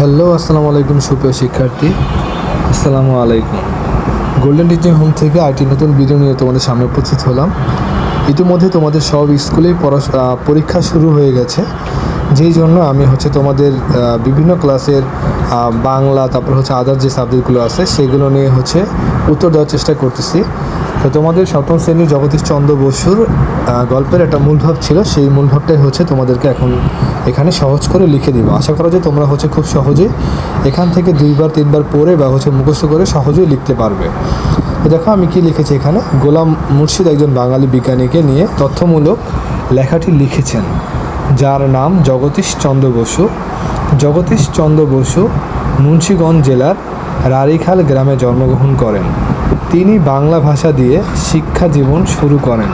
Hello, আসসালামু আলাইকুম সুপ্রিয় শিক্ষার্থী। আসসালামু আলাইকুম। গোল্ডেন টিচিং হোম থেকে আইটি নতুন ভিডিও নিয়ে তোমাদের সামনে উপস্থিত হলাম। ইতিমধ্যে তোমাদের সব স্কুলেই পরীক্ষা শুরু হয়ে গেছে। যেই জন্য আমি হচ্ছে তোমাদের বিভিন্ন ক্লাসের বাংলা, তারপর হচ্ছে আদার যে সাবজেক্টগুলো আছে, সেগুলো নিয়ে হচ্ছে উত্তর দেওয়ার চেষ্টা করতেছি। তো তোমাদের সপ্তম শ্রেণির জগদীশ চন্দ্র বসুর গল্পের একটা মূলভাব ছিল, সেই মূলভাবটাই হচ্ছে তোমাদেরকে এখন এখানে সহজ করে লিখে দিব। আশা করা যে তোমরা হচ্ছে খুব সহজেই এখান থেকে দুইবার, তিনবার পড়ে বা হচ্ছে মুখস্থ করে সহজেই লিখতে পারবে। তো দেখো আমি কি লিখেছি এখানে? গোলাম মুর্শিদ একজন বাঙালি বিজ্ঞানীকে নিয়ে তথ্যমূলক লেখাটি লিখেছেন। যার নাম জগদীশ চন্দ্র বসু। জগদীশ চন্দ্র বসু মুন্সীগঞ্জ জেলার রারিখাল গ্রামে জন্মগ্রহণ করেন। তিনি বাংলা ভাষা দিয়ে শিক্ষা জীবন শুরু করেন।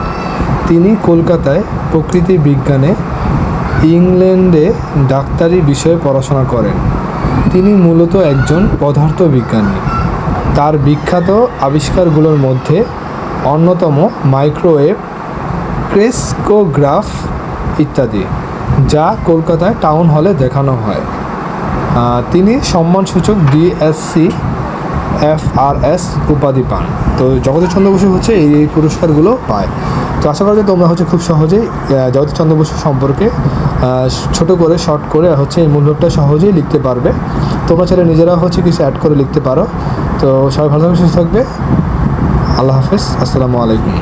তিনি কলকাতায় প্রকৃতি বিজ্ঞানে ইংল্যান্ডে ডাক্তারি বিষয়ে পড়াশোনা করেন। তিনি মূলত একজন পদার্থবিজ্ঞানী। তার বিখ্যাত আবিষ্কারগুলোর মধ্যে অন্যতম মাইক্রোওয়েভ, ক্রেস্কোগ্রাফ ইত্যাদি, যা কলকাতায় টাউন হলে দেখানো হয়। তিনি সম্মানসূচক ডিএসসি এফ আর এস উপাধি পান। তো জগদীশ চন্দ্র বসু হচ্ছে এই পুরস্কারগুলো পায়। তো আশা করা যায় তোমরা হচ্ছে খুব সহজেই আহ, চন্দ্র বসু সম্পর্কে ছোট করে শর্ট করে হচ্ছে এই মূল্যটা সহজেই লিখতে পারবে। তোমরা ছেলে নিজেরা হচ্ছে কিছু অ্যাড করে লিখতে পারো। তো সবাই ভালো থাকবে সুস্থ থাকবে। আল্লাহ হাফেজ। আসসালামু আলাইকুম।